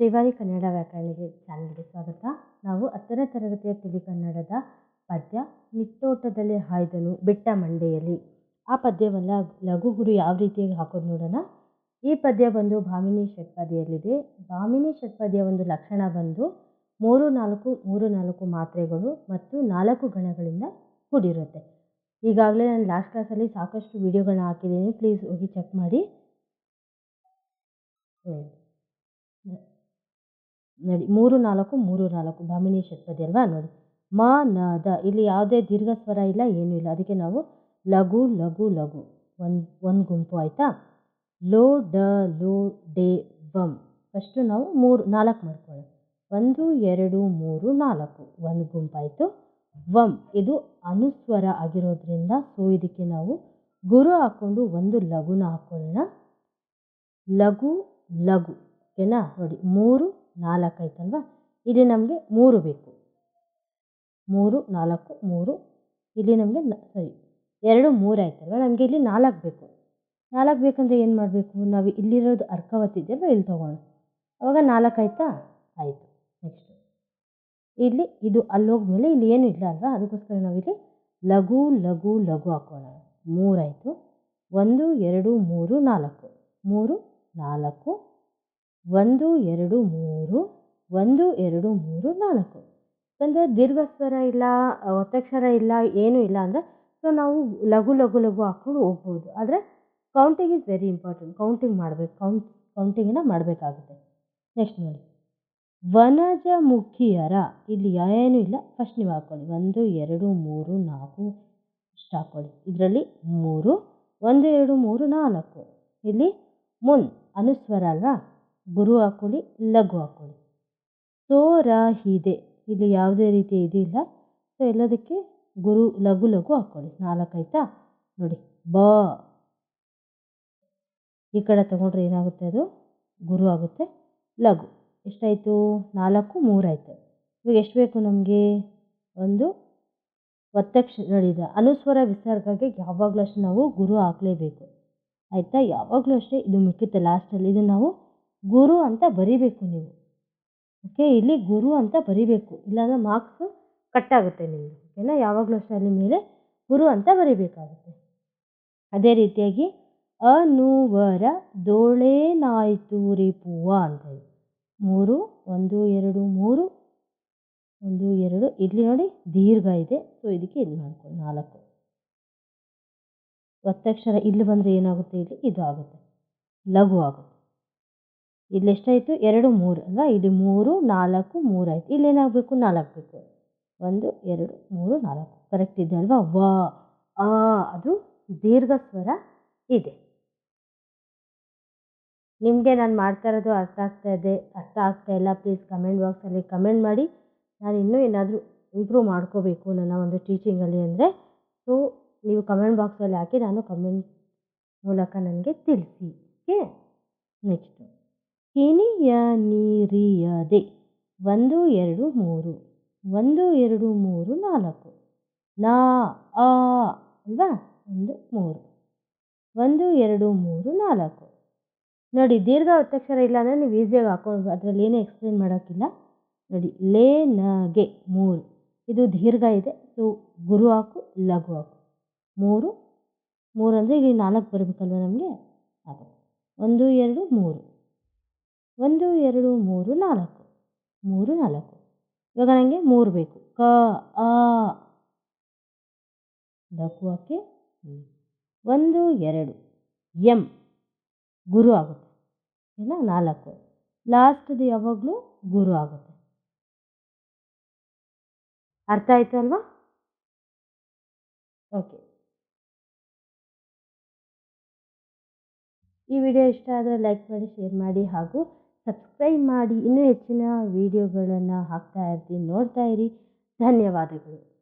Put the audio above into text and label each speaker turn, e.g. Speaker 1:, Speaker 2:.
Speaker 1: ಶ್ರೀವಾರಿ ಕನ್ನಡ ವ್ಯಾಕರಣಿಗೆ ಚಾನಲ್ಗೆ ಸ್ವಾಗತ. ನಾವು ಹತ್ತನೇ ತರಗತಿಯ ತಿಳಿ ಕನ್ನಡದ ಪದ್ಯ, ನಿಟ್ಟೋಟದಲ್ಲಿ ಹಾಯ್ದನು ಬೆಟ್ಟ ಮಂಡೆಯಲ್ಲಿ ಆ ಪದ್ಯವನ್ನು ಲಘು ಗುರು ಯಾವ ರೀತಿಯಾಗಿ ಹಾಕೋದು ನೋಡೋಣ. ಈ ಪದ್ಯ ಬಂದು ಭಾಮಿನಿ ಷಟ್ಪದಿಯಲ್ಲಿದೆ. ಭಾಮಿನಿ ಷಟ್ಪದಿಯ ಒಂದು ಲಕ್ಷಣ ಬಂದು ಮೂರು ನಾಲ್ಕು ಮೂರು ನಾಲ್ಕು ಮಾತ್ರೆಗಳು ಮತ್ತು ನಾಲ್ಕು ಗಣಗಳಿಂದ ಕೂಡಿರುತ್ತೆ. ಈಗಾಗಲೇ ನಾನು ಲಾಸ್ಟ್ ಕ್ಲಾಸಲ್ಲಿ ಸಾಕಷ್ಟು ವಿಡಿಯೋಗಳನ್ನ ಹಾಕಿದ್ದೀನಿ. ಪ್ಲೀಸ್ ಹೋಗಿ ಚೆಕ್ ಮಾಡಿ. ನೋಡಿ, ಮೂರು ನಾಲ್ಕು ಮೂರು ನಾಲ್ಕು, ಭಾಮಿನಿ ಷಟ್ಪದಿ ಅಲ್ವಾ? ನೋಡಿ. ಮ, ನ, ದ. ಇಲ್ಲಿ ಯಾವುದೇ ದೀರ್ಘ ಸ್ವರ ಇಲ್ಲ, ಏನೂ ಇಲ್ಲ. ಅದಕ್ಕೆ ನಾವು ಲಘು ಲಘು ಲಘು. ಒಂದು ಒಂದು ಗುಂಪು ಆಯಿತಾ? ಲೋ, ಡ, ಲೋ, ಡೆ ಬಮ್ ಫಸ್ಟು ನಾವು ಮೂರು, ನಾಲ್ಕು ಮಾಡ್ಕೊಳ್ಳೋಣ. ಒಂದು, ಎರಡು, ಮೂರು, ನಾಲ್ಕು. ಒಂದು ಗುಂಪಾಯಿತು. ವಮ್ ಇದು ಅನುಸ್ವರ ಆಗಿರೋದ್ರಿಂದ ಸೊ, ಇದಕ್ಕೆ ನಾವು ಗುರು ಹಾಕ್ಕೊಂಡು ಒಂದು ಲಘುನ ಹಾಕ್ಕೊಳ್ಳೋಣ. ಲಘು ಲಘು. ಓಕೆನಾ? ನೋಡಿ, ಮೂರು ನಾಲ್ಕು ಆಯ್ತಲ್ವಾ? ಇಲ್ಲಿ ನಮಗೆ ಮೂರು ಬೇಕು. ಮೂರು, ನಾಲ್ಕು, ಮೂರು. ಇಲ್ಲಿ ನಮಗೆ ಸರಿ ಎರಡು, ಮೂರು ಆಯ್ತಲ್ವ? ನಮಗೆ ಇಲ್ಲಿ ನಾಲ್ಕು ಬೇಕು. ನಾಲ್ಕು ಬೇಕಂದರೆ ಏನು ಮಾಡಬೇಕು? ನಾವು ಇಲ್ಲಿರೋದು ಅರ್ಕವತ್ ಇದೆಯಲ್ವ ಇಲ್ಲಿ ತೊಗೊಳ್ಳೋಣ ಅವಾಗ ನಾಲ್ಕು ಆಯಿತಾ? ಆಯಿತು. ನೆಕ್ಸ್ಟ್ ಇಲ್ಲಿ, ಇದು ಅಲ್ಲಿ ಹೋದ್ಮೇಲೆ ಇಲ್ಲಿ ಏನೂ ಇಲ್ಲ ಅಲ್ವಾ? ಅದಕ್ಕೋಸ್ಕರ ನಾವಿಲ್ಲಿ ಲಘು ಲಘು ಲಘು ಹಾಕೋಣ. ಮೂರಾಯಿತು ಒಂದು, ಎರಡು, ಮೂರು, ನಾಲ್ಕು. ಮೂರು, ನಾಲ್ಕು. ಒಂದು, ಎರಡು, ಮೂರು, ಒಂದು, ಎರಡು, ಮೂರು, ನಾಲ್ಕು. ಅಂದರೆ ದೀರ್ಘ ಸ್ವರ ಇಲ್ಲ, ಒತ್ತಕ್ಷರ ಇಲ್ಲ, ಏನೂ ಇಲ್ಲ ಅಂದರೆ ಸೊ ನಾವು ಲಘು ಲಘು ಲಘು ಹಾಕ್ಕೊಂಡು ಹೋಗ್ಬೋದು. ಆದರೆ counting is very important counting ಮಾಡಬೇಕು. ಕೌಂಟ್ ಕೌಂಟಿಂಗನ್ನು ಮಾಡಬೇಕಾಗುತ್ತೆ. ನೆಕ್ಸ್ಟ್ ನೋಡಿ. ವನಜ ಮುಖಿಯರ ಇಲ್ಲಿ ಏನೂ ಇಲ್ಲ. ಫಸ್ಟ್ ನೀವು ಹಾಕ್ಕೊಳ್ಳಿ. ಒಂದು, ಎರಡು, ಮೂರು, ನಾಲ್ಕು ಇಷ್ಟು ಹಾಕ್ಕೊಳ್ಳಿ. ಇದರಲ್ಲಿ ಮೂರು, ಒಂದು, ಎರಡು, ಮೂರು, ನಾಲ್ಕು. ಇಲ್ಲಿ ಮುನ್, ಅನುಸ್ವರ ಅಲ್ವಾ? ಗುರು ಹಾಕ್ಕೊಳ್ಳಿ ಲಘು ಹಾಕ್ಕೊಳ್ಳಿ ಸೋರ ಹಿದೆ, ಇಲ್ಲಿ ಯಾವುದೇ ರೀತಿ ಇದಿಲ್ಲ ಸೊ ಎಲ್ಲದಕ್ಕೆ ಗುರು, ಲಘು ಲಘು ಹಾಕ್ಕೊಳ್ಳಿ ನಾಲ್ಕು ನೋಡಿ, ಬ. ಈ ಕಡೆ ತಗೊಂಡ್ರೆ ಏನಾಗುತ್ತೆ ಅದು? ಗುರು ಆಗುತ್ತೆ, ಲಘು. ಎಷ್ಟಾಯಿತು? ನಾಲ್ಕು ಮೂರಾಯಿತು ಇವಾಗ ಎಷ್ಟು ಬೇಕು ನಮಗೆ? ಒಂದು ಒತ್ತಕ್ಷ ನೋಡಿದ ಅನುಸ್ವರ ವಿಸರ್ಗಕ್ಕೆ ಯಾವಾಗಲೂ ಅಷ್ಟೇ ನಾವು ಗುರು ಹಾಕಲೇಬೇಕು. ಆಯಿತಾ? ಯಾವಾಗಲೂ ಅಷ್ಟೇ ಇದು ಮುಖ್ಯತೆ ಲಾಸ್ಟಲ್ಲಿ. ಇದು ನಾವು ಗುರು ಅಂತ ಬರಿಬೇಕು ನೀವು. ಓಕೆ ಇಲ್ಲಿ ಗುರು ಅಂತ ಬರಿಬೇಕು. ಇಲ್ಲಾಂದರೆ ಮಾರ್ಕ್ಸು ಕಟ್ಟಾಗುತ್ತೆ ನಿಮಗೆ. ಓಕೆನಾ ಯಾವಾಗಲೂ ಅಷ್ಟೇ ಅಲ್ಲಿ ಮೇಲೆ ಗುರು ಅಂತ ಬರಿಬೇಕಾಗುತ್ತೆ. ಅದೇ ರೀತಿಯಾಗಿ ಅನುವರ ದೋಳೇನಾಯ್ತು ರಿಪುವ ಅಂತ ಮೂರು, ಒಂದು, ಎರಡು, ಮೂರು, ಒಂದು, ಎರಡು. ಇಲ್ಲಿ ನೋಡಿ ದೀರ್ಘ ಇದೆ. ಸೊ ಇದಕ್ಕೆ ಇದು ಮಾಡ್ಕೊಳ್ಳಿ ನಾಲ್ಕು. ಒತ್ತಕ್ಷರ ಇಲ್ಲಿ ಬಂದರೆ ಏನಾಗುತ್ತೆ? ಇಲ್ಲಿ ಇದು ಆಗುತ್ತೆ. ಲಘು ಆಗುತ್ತೆ. ಇಲ್ಲಿ ಎಷ್ಟಾಯಿತು? ಎರಡು, ಮೂರು, ಅಲ್ವಾ? ಇಲ್ಲಿ ಮೂರು, ನಾಲ್ಕು, ಮೂರು ಆಯಿತು. ಇಲ್ಲೇನಾಗಬೇಕು ನಾಲ್ಕು ಬೇಕು. ಒಂದು, ಎರಡು, ಮೂರು, ನಾಲ್ಕು. ಕರೆಕ್ಟ್ ಇದೆ ಅಲ್ವಾ? ವ, ಆ, ಅದು ದೀರ್ಘ ಸ್ವರ ಇದೆ. ನಿಮಗೆ ನಾನು ಮಾಡ್ತಾ ಇರೋದು ಅರ್ಥ ಆಗ್ತಾ ಇದೆ, ಅರ್ಥ ಆಗ್ತಾ ಇಲ್ಲ. ಪ್ಲೀಸ್ ಕಮೆಂಟ್ ಬಾಕ್ಸಲ್ಲಿ ಕಮೆಂಟ್ ಮಾಡಿ. ನಾನು ಇನ್ನೂ ಏನಾದರೂ ಇಂಪ್ರೂವ್ ಮಾಡ್ಕೋಬೇಕು ನನ್ನ ಒಂದು ಟೀಚಿಂಗಲ್ಲಿ ಅಂದರೆ ಸೊ ನೀವು ಕಮೆಂಟ್ ಬಾಕ್ಸಲ್ಲಿ ಹಾಕಿ ನಾನು ಕಮೆಂಟ್ ಮೂಲಕ ನನಗೆ ತಿಳಿಸಿ. ಓಕೆ ನೆಕ್ಸ್ಟು ಕಿನಿಯ ನೀರಿಯದೆ. ಒಂದು, ಎರಡು, ಮೂರು. ಒಂದು, ಎರಡು, ಮೂರು, ನಾಲ್ಕು. ನಾ ಆ, ಅಲ್ವಾ? ಒಂದು, ಮೂರು. ಒಂದು, ಎರಡು, ಮೂರು, ನಾಲ್ಕು. ನೋಡಿ ದೀರ್ಘ ಒತ್ತಕ್ಷರ ಇಲ್ಲ ಅಂದರೆ ನೀವು ಈಸಿಯಾಗಿ ಹಾಕೊಂಡು ಅದರಲ್ಲಿ ಏನೂ ಎಕ್ಸ್ಪ್ಲೇನ್ ಮಾಡೋಕ್ಕಿಲ್ಲ. ನೋಡಿ, ಲೇ ನಗೆ ಮೂರು. ಇದು ದೀರ್ಘ ಇದೆ. ಸೊ ಗುರು ಹಾಕು, ಲಘು ಹಾಕು. ಮೂರು. ಮೂರು ಅಂದರೆ ಇಲ್ಲಿ ನಾಲ್ಕು ಬರಬೇಕಲ್ವ ನಮಗೆ? ಅದು ಒಂದು, ಎರಡು, ಮೂರು. ಒಂದು, ಎರಡು, ಮೂರು, ನಾಲ್ಕು. ಮೂರು, ನಾಲ್ಕು. ಇವಾಗ ನನಗೆ ಮೂರು ಬೇಕು. ಕ ಆ ಲಘು ಹಾಕಿ ಒಂದು, ಎರಡು. ಎಂ. ಗುರು ಆಗುತ್ತೆ. ಇಲ್ಲ ನಾಲ್ಕು. ಲಾಸ್ಟ್ದು ಯಾವಾಗಲೂ ಗುರು ಆಗುತ್ತೆ. ಅರ್ಥ ಆಯ್ತು ಅಲ್ವಾ? ಓಕೆ. ಈ ವಿಡಿಯೋ ಇಷ್ಟ ಆದರೆ ಲೈಕ್ ಮಾಡಿ, ಶೇರ್ ಮಾಡಿ ಹಾಗೂ ಸಬ್ಸ್ಕ್ರೈಬ್ ಮಾಡಿ ಇನ್ನೂ ಹೆಚ್ಚಿನ ವಿಡಿಯೋಗಳನ್ನು ಹಾಕ್ತಾ ಇರ್ತೀನಿ. ನೋಡ್ತಾ ಇರಿ. ಧನ್ಯವಾದಗಳು.